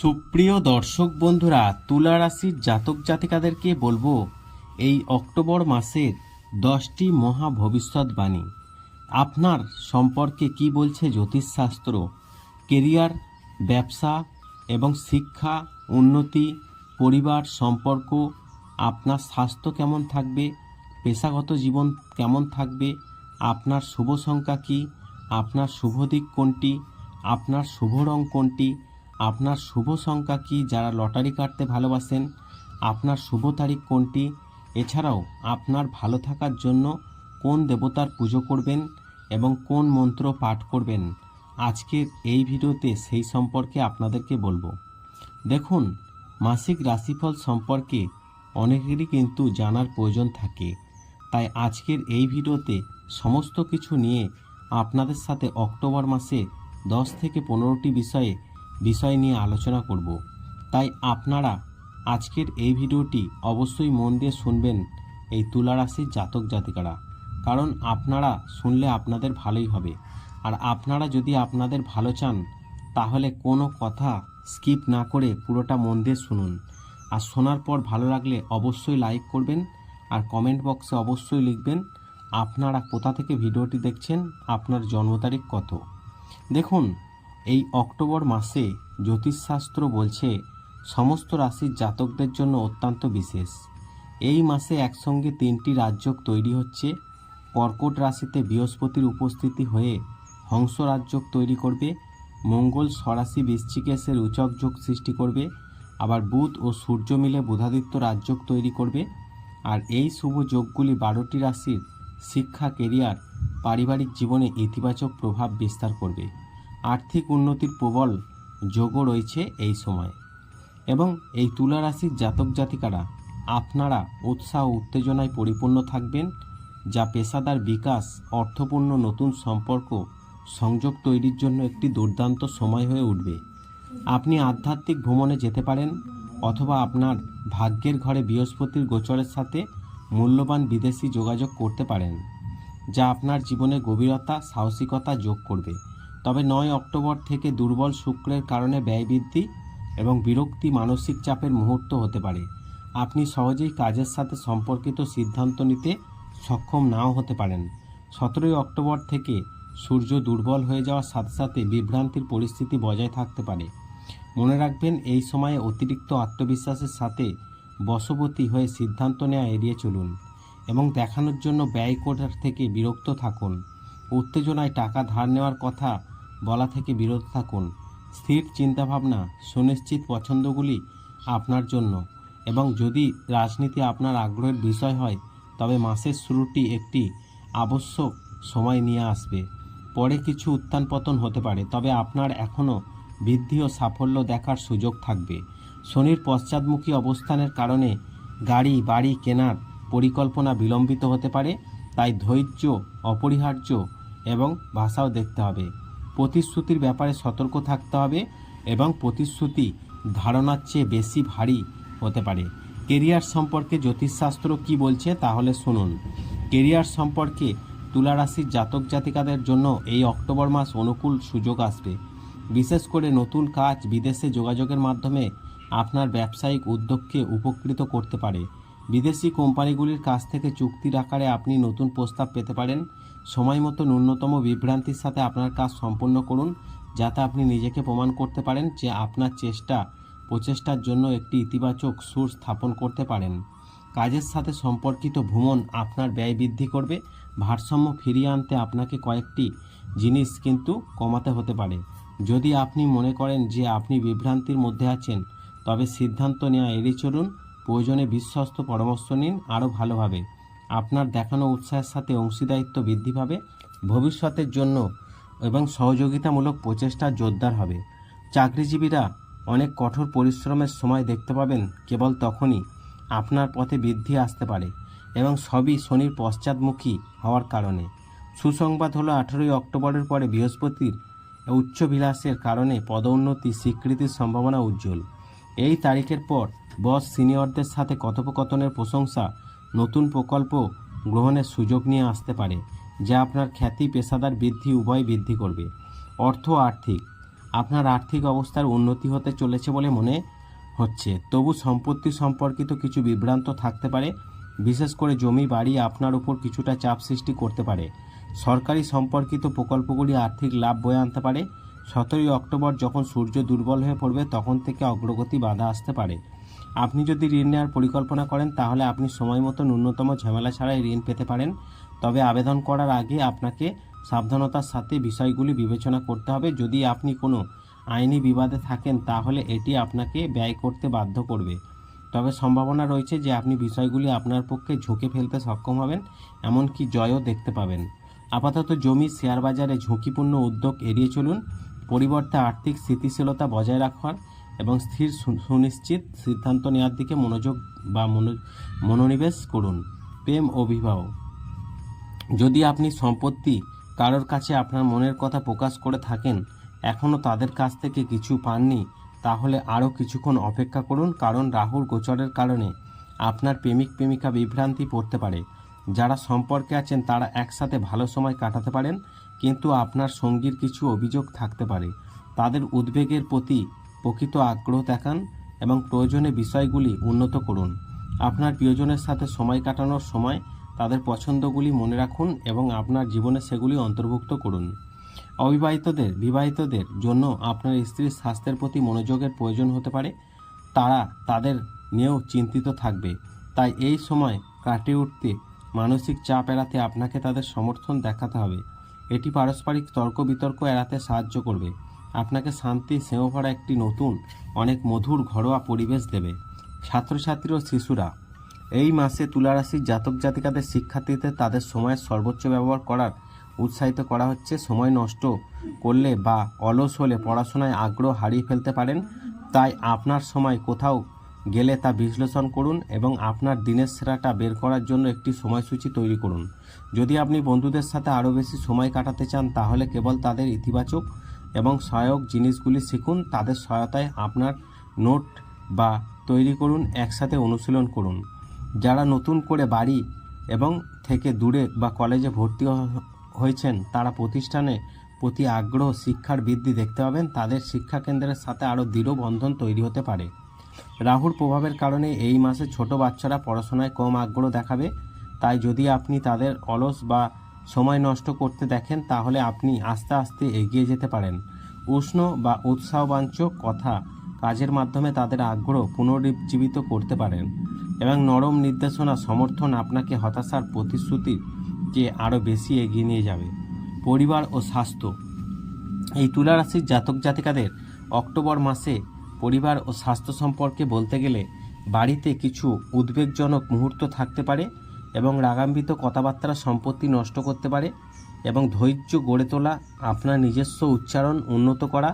সুপ্রিয় দর্শক বন্ধুরা, তুলা রাশির জাতক জাতিকাদেরকে বলব, এই অক্টোবর মাসের দশটি মহা ভবিষ্যৎবাণী আপনার সম্পর্কে কি বলছে জ্যোতিষশাস্ত্র, কেরিয়ার, ব্যবসা এবং শিক্ষা, উন্নতি, পরিবার সম্পর্ক, আপনার স্বাস্থ্য কেমন থাকবে, পেশাগত জীবন কেমন থাকবে, আপনার শুভ সংখ্যা কী, আপনার শুভ দিক কোনটি, আপনার শুভ রং কোনটি আপনার শুভ সংখ্যা কী যারা লটারি কাটতে ভালোবাসেন? আপনার শুভ তারিখ কোনটি? এছাড়াও আপনার ভালো থাকার জন্য কোন দেবতার পুজো করবেন এবং কোন মন্ত্র পাঠ করবেন? আজকের এই ভিডিওতে সেই সম্পর্কে আপনাদেরকে বলব। দেখুন, মাসিক রাশিফল সম্পর্কে অনেকেরই কিন্তু জানার প্রয়োজন থাকে। তাই আজকের এই ভিডিওতে সমস্ত কিছু নিয়ে আপনাদের সাথে অক্টোবর মাসে দশ থেকে পনেরোটি বিষয়ে বিষয় নিয়ে আলোচনা করব। তাই আপনারা আজকের এই ভিডিওটি অবশ্যই মন দিয়ে শুনবেন এই তুলা রাশির জাতক জাতিকারা। কারণ আপনারা শুনলে আপনাদের ভালোই হবে। আর আপনারা যদি আপনাদের ভালো চান, তাহলে কোনো কথা স্কিপ না করে পুরোটা মন দিয়ে শুনুন। আর শোনার পর ভালো লাগলে অবশ্যই লাইক করবেন আর কমেন্ট বক্সে অবশ্যই লিখবেন, আপনারা কোথা থেকে ভিডিওটি দেখছেন, আপনার জন্ম তারিখ কত। দেখুন এই অক্টোবর মাসে জ্যোতিষশাস্ত্র বলছে, সমস্ত রাশির জাতকদের জন্য অত্যন্ত বিশেষ। এই মাসে একসঙ্গে তিনটি রাজ্যক তৈরি হচ্ছে। কর্কট রাশিতে বৃহস্পতির উপস্থিতি হয়ে হংস রাজ্যক তৈরি করবে। মঙ্গল স্বরাশি বৃশ্চিকেশের উচক যোগ সৃষ্টি করবে। আবার বুধ ও সূর্য মিলে বুধাদিত্য রাজ্যক তৈরি করবে। আর এই শুভ যোগগুলি বারোটি রাশির শিক্ষা, কেরিয়ার, পারিবারিক জীবনে ইতিবাচক প্রভাব বিস্তার করবে। আর্থিক উন্নতির প্রবল যোগও রয়েছে এই সময়। এবং এই তুলা রাশির জাতক জাতিকারা আপনারা উৎসাহ উত্তেজনায় পরিপূর্ণ থাকবেন, যা পেশাদার বিকাশ, অর্থপূর্ণ নতুন সম্পর্ক, সংযোগ তৈরির জন্য একটি দুর্দান্ত সময় হয়ে উঠবে। আপনি আধ্যাত্মিক ভ্রমণে যেতে পারেন, অথবা আপনার ভাগ্যের ঘরে বৃহস্পতির গোচরের সাথে মূল্যবান বিদেশি যোগাযোগ করতে পারেন, যা আপনার জীবনে গভীরতা, সাহসিকতা যোগ করবে। তবে নয় অক্টোবর থেকে দুর্বল শুক্রের কারণে ব্যয় বৃদ্ধি এবং বিরক্তি মানসিক চাপের মুহূর্ত হতে পারে। আপনি সহজেই কাজের সাথে সম্পর্কিত সিদ্ধান্ত নিতে সক্ষম নাও হতে পারেন। সতেরোই অক্টোবর থেকে সূর্য দুর্বল হয়ে যাওয়ার সাথে সাথে বিভ্রান্তির পরিস্থিতি বজায় থাকতে পারে। মনে রাখবেন, এই সময়ে অতিরিক্ত আত্মবিশ্বাসের সাথে বশবতী হয়ে সিদ্ধান্ত নেওয়া এড়িয়ে চলুন এবং দেখানোর জন্য ব্যয় করার থেকে বিরক্ত থাকুন। উত্তেজনায় টাকা ধার নেওয়ার কথা বলা থেকে বিরত থাকুন। স্থির চিন্তাভাবনা, সুনিশ্চিত পছন্দগুলি আপনার জন্য। এবং যদি রাজনীতি আপনার আগ্রহের বিষয় হয়, তবে মাসের শুরুটি একটি আবশ্যক সময় নিয়ে আসবে। পরে কিছু উত্থান পতন হতে পারে, তবে আপনার এখনও বৃদ্ধি ও সাফল্য দেখার সুযোগ থাকবে। শনির পশ্চাদমুখী অবস্থানের কারণে গাড়ি, বাড়ি কেনার পরিকল্পনা বিলম্বিত হতে পারে, তাই ধৈর্য, অপরিহার্য এবং ভাষাও দেখতে হবে। প্রতিশ্রুতির ব্যাপারে সতর্ক থাকতে হবে এবং প্রতিশ্রুতি ধারণার চেয়ে বেশি ভারী হতে পারে। কেরিয়ার সম্পর্কে জ্যোতিষশাস্ত্র কি বলছে তাহলে শুনুন। কেরিয়ার সম্পর্কে তুলা রাশির জাতক জাতিকাদের জন্য এই অক্টোবর মাস অনুকূল সুযোগ আসবে। বিশেষ করে নতুন কাজ, বিদেশে যোগাযোগের মাধ্যমে আপনার ব্যবসায়িক উদ্যোগকে উপকৃত করতে পারে। বিদেশি কোম্পানিগুলির কাছ থেকে চুক্তির আকারে আপনি নতুন প্রস্তাব পেতে পারেন। সময় মতো ন্যূনতম বিভ্রান্তির সাথে আপনার কাজ সম্পন্ন করুন, যাতে আপনি নিজেকে প্রমাণ করতে পারেন যে আপনার চেষ্টা, প্রচেষ্টার জন্য একটি ইতিবাচক সুর স্থাপন করতে পারেন। কাজের সাথে সম্পর্কিত ভ্রমণ আপনার ব্যয় বৃদ্ধি করবে, ভারসাম্য ফিরিয়ে আনতে আপনাকে কয়েকটি জিনিস কিন্তু কমাতে হতে পারে। যদি আপনি মনে করেন যে আপনি বিভ্রান্তির মধ্যে আছেন, তবে সিদ্ধান্ত নেওয়া এড়িয়ে চলুন, প্রয়োজনে বিশ্বস্ত পরামর্শ নিন আরও ভালোভাবে। আপনার দেখানো উৎসাহের সাথে অংশীদারিত্ব বৃদ্ধি পাবে, ভবিষ্যতের জন্য এবং সহযোগিতামূলক প্রচেষ্টা জোরদার হবে। চাকরিজীবীরা অনেক কঠোর পরিশ্রমের সময় দেখতে পাবেন, কেবল তখনই আপনার পথে বৃদ্ধি আসতে পারে এবং সবই শনির পশ্চাদমুখী হওয়ার কারণে। সুসংবাদ হলো আঠেরোই অক্টোবরের পরে বৃহস্পতির উচ্চবিলাসের কারণে পদোন্নতি স্বীকৃতির সম্ভাবনা উজ্জ্বল। এই তারিখের পর বস সিনিয়রদের সাথে কথোপকথনের প্রশংসা নতুন প্রকল্প গ্রহণের সুযোগ নিয়ে আসতে পারে, যা আপনার খ্যাতি, পেশাদার বৃদ্ধি, উভয় বৃদ্ধি করবে। অর্থ আর্থিক। আপনার আর্থিক অবস্থার উন্নতি হতে চলেছে বলে মনে হচ্ছে। তবু সম্পত্তি সম্পর্কিত কিছু বিভ্রান্ত থাকতে পারে। বিশেষ করে জমি, বাড়ি আপনার উপর কিছুটা চাপ সৃষ্টি করতে পারে। সরকারি সম্পর্কিত প্রকল্পগুলি আর্থিক লাভ বয়ে আনতে পারে। সতেরোই অক্টোবর যখন সূর্য দুর্বল হয়ে পড়বে, তখন থেকে অগ্রগতি বাধা আসতে পারে। আপনি যদি ঋণ নেওয়ার পরিকল্পনা করেন, তাহলে আপনি সময় মতো ন্যূনতম ঝামেলা ছাড়াই ঋণ পেতে পারেন। তবে আবেদন করার আগে আপনাকে সাবধানতার সাথে বিষয়গুলি বিবেচনা করতে হবে। যদি আপনি কোনো আইনি বিবাদে থাকেন, তাহলে এটি আপনাকে ব্যয় করতে বাধ্য করবে। তবে সম্ভাবনা রয়েছে যে আপনি বিষয়গুলি আপনার পক্ষে ঝুঁকে ফেলতে সক্ষম হবেন, এমনকি জয়ও দেখতে পাবেন। আপাতত জমি শেয়ার বাজারে ঝুঁকিপূর্ণ উদ্যোগ এড়িয়ে চলুন। পরিবর্তে আর্থিক স্থিতিশীলতা বজায় রাখার এবং স্থির সুনিশ্চিত সিদ্ধান্ত নেওয়ার দিকে মনোযোগ বা মনো- মনোনিবেশ করুন। প্রেম ও বিবাহ। যদি আপনি সম্পত্তি কারোর কাছে আপনার মনের কথা প্রকাশ করে থাকেন এখনও তাদের কাছ থেকে কিছু পাননি, তাহলে আরও কিছুক্ষণ অপেক্ষা করুন, কারণ রাহুর গোচরের কারণে আপনার প্রেমিক, প্রেমিকা বিভ্রান্তি পড়তে পারে। যারা সম্পর্কে আছেন, তারা একসাথে ভালো সময় কাটাতে পারেন, কিন্তু আপনার সঙ্গীর কিছু অভিযোগ থাকতে পারে। তাদের উদ্বেগের প্রতি প্রকৃত আগ্রহ দেখান এবং প্রয়োজনে বিষয়গুলি উন্নত করুন। আপনার প্রিয়জনের সাথে সময় কাটানোর সময় তাদের পছন্দগুলি মনে রাখুন এবং আপনার জীবনে সেগুলি অন্তর্ভুক্ত করুন। অবিবাহিতদের, বিবাহিতদের জন্য আপনার স্ত্রীর স্বাস্থ্যের প্রতি মনোযোগের প্রয়োজন হতে পারে। তারা তাদের নিয়েও চিন্তিত থাকবে। তাই এই সময় কাটিয়ে উঠতে মানসিক চাপ এড়াতে আপনাকে তাদের সমর্থন দেখাতে হবে। এটি পারস্পরিক তর্ক বিতর্ক এড়াতে সাহায্য করবে। আপনাকে শান্তি স্নেহ ভরা একটি নতুন, অনেক মধুর ঘরোয়া পরিবেশ দেবে। ছাত্রছাত্রী ও শিশুরা, এই মাসে তুলারাশির জাতক জাতিকাদের শিক্ষার্থীদের তাদের সময়ের সর্বোচ্চ ব্যবহার করার উৎসাহিত করা হচ্ছে। সময় নষ্ট করলে বা অলস হলে পড়াশোনায় আগ্রহ হারিয়ে ফেলতে পারেন। তাই আপনার সময় কোথাও গেলে তা বিশ্লেষণ করুন এবং আপনার দিনের সেরাটা বের করার জন্য একটি সময়সূচি তৈরি করুন। যদি আপনি বন্ধুদের সাথে আরও বেশি সময় কাটাতে চান, তাহলে কেবল তাদের ইতিবাচক এবং সহায়ক জিনিসগুলি শিখুন, তাদের সহায়তায় আপনার নোট বা তৈরি করুন, একসাথে অনুশীলন করুন। যারা নতুন করে বাড়ি এবং থেকে দূরে বা কলেজে ভর্তি হয়েছেন, তারা প্রতিষ্ঠানে প্রতি আগ্রহ শিক্ষার বৃদ্ধি দেখতে পাবেন। তাদের শিক্ষা কেন্দ্রের সাথে আরও দৃঢ় বন্ধন তৈরি হতে পারে। রাহুর প্রভাবের কারণে এই মাসে ছোট বাচ্চারা পড়াশোনায় কম আগ্রহ দেখাবে। তাই যদি আপনি তাদের অলস বা সময় নষ্ট করতে দেখেন, তাহলে আপনি আস্তে আস্তে এগিয়ে যেতে পারেন। উষ্ণ বা উৎসাহবাঞ্চক কথা কাজের মাধ্যমে তাদের আগ্রহ পুনরুজ্জীবিত করতে পারেন এবং নরম নির্দেশনা সমর্থন আপনাকে হতাশার প্রতিশ্রুতিকে আরও বেশি এগিয়ে নিয়ে যাবে। পরিবার ও স্বাস্থ্য। এই তুলা রাশির জাতক জাতিকাদের অক্টোবর মাসে পরিবার ও স্বাস্থ্য সম্পর্কে বলতে গেলে বাড়িতে কিছু উদ্বেগজনক মুহূর্ত থাকতে পারে। এবং রাগান্বিত কথাবার্তা সম্পত্তি নষ্ট করতে পারে এবং ধৈর্য গড়ে তোলা, আপনার নিজস্ব উচ্চারণ উন্নত করা,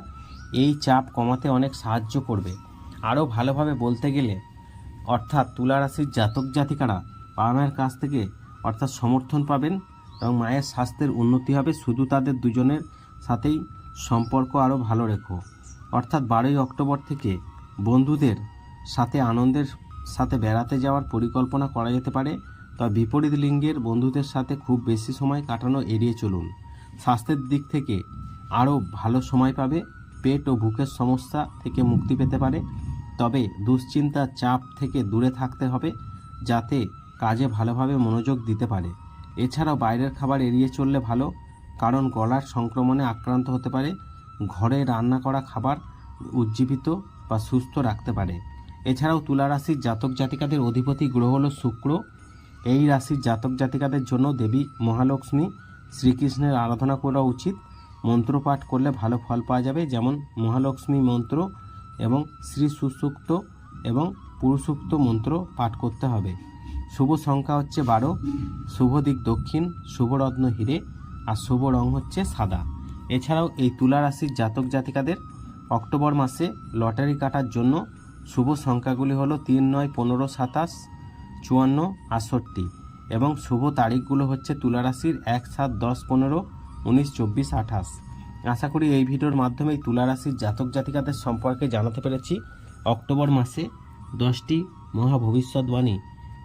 এই চাপ কমাতে অনেক সাহায্য করবে। আরও ভালোভাবে বলতে গেলে, অর্থাৎ তুলা রাশির জাতক জাতিকারা বাবা মায়ের কাছ থেকে অর্থাৎ সমর্থন পাবেন এবং মায়ের স্বাস্থ্যের উন্নতি হবে, শুধু তাদের দুজনের সাথেই সম্পর্ক আরও ভালো রেখো। অর্থাৎ বারোই অক্টোবর থেকে বন্ধুদের সাথে, আনন্দের সাথে বেড়াতে যাওয়ার পরিকল্পনা করা যেতে পারে। তবে বিপরীত লিঙ্গের বন্ধুদের সাথে খুব বেশি সময় কাটানো এড়িয়ে চলুন। স্বাস্থ্যের দিক থেকে আরও ভালো সময় পাবে, পেট ও বুকের সমস্যা থেকে মুক্তি পেতে পারে, তবে দুশ্চিন্তা চাপ থেকে দূরে থাকতে হবে যাতে কাজে ভালোভাবে মনোযোগ দিতে পারে। এছাড়াও বাইরের খাবার এড়িয়ে চললে ভালো, কারণ গলার সংক্রমণে আক্রান্ত হতে পারে, ঘরে রান্না করা খাবার উজ্জীবিত বা সুস্থ রাখতে পারে। এছাড়াও তুলা রাশির জাতক জাতিকাদের অধিপতি গ্রহ হল শুক্র এই রাশির জাতক জাতিকাদের জন্য দেবী মহালক্ষ্মী শ্রীকৃষ্ণের আরাধনা করা উচিত। মন্ত্র পাঠ করলে ভালো ফল পাওয়া যাবে, যেমন মহালক্ষ্মী মন্ত্র এবং শ্রী সুসুক্ত এবং পুরুষুক্ত মন্ত্র পাঠ করতে হবে। শুভ সংখ্যা হচ্ছে বারো, শুভ দিক দক্ষিণ শুভরত্ন হিরে আর শুভ রং হচ্ছে সাদা। এছাড়াও এই তুলা রাশির জাতক জাতিকাদের অক্টোবর মাসে লটারি কাটার জন্য শুভ সংখ্যাগুলি হলো তিন, নয়, পনেরো, সাতাশ চুয়ান্ন, আটষট্টি এবং শুভ তারিখগুলো হচ্ছে তুলা রাশির এক সাত দশ পনেরো, উনিশ, চব্বিশ, আঠাশ। আশা করি এই ভিডিওর মাধ্যমেই এই তুলা রাশির জাতক জাতিকাদের সম্পর্কে জানাতে পেরেছি। অক্টোবর মাসে দশটি মহা ভবিষ্যৎবাণী।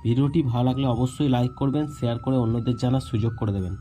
ভিডিওটি ভালো লাগলে অবশ্যই লাইক করবেন, শেয়ার করে অন্যদের জানার সুযোগ করে দেবেন।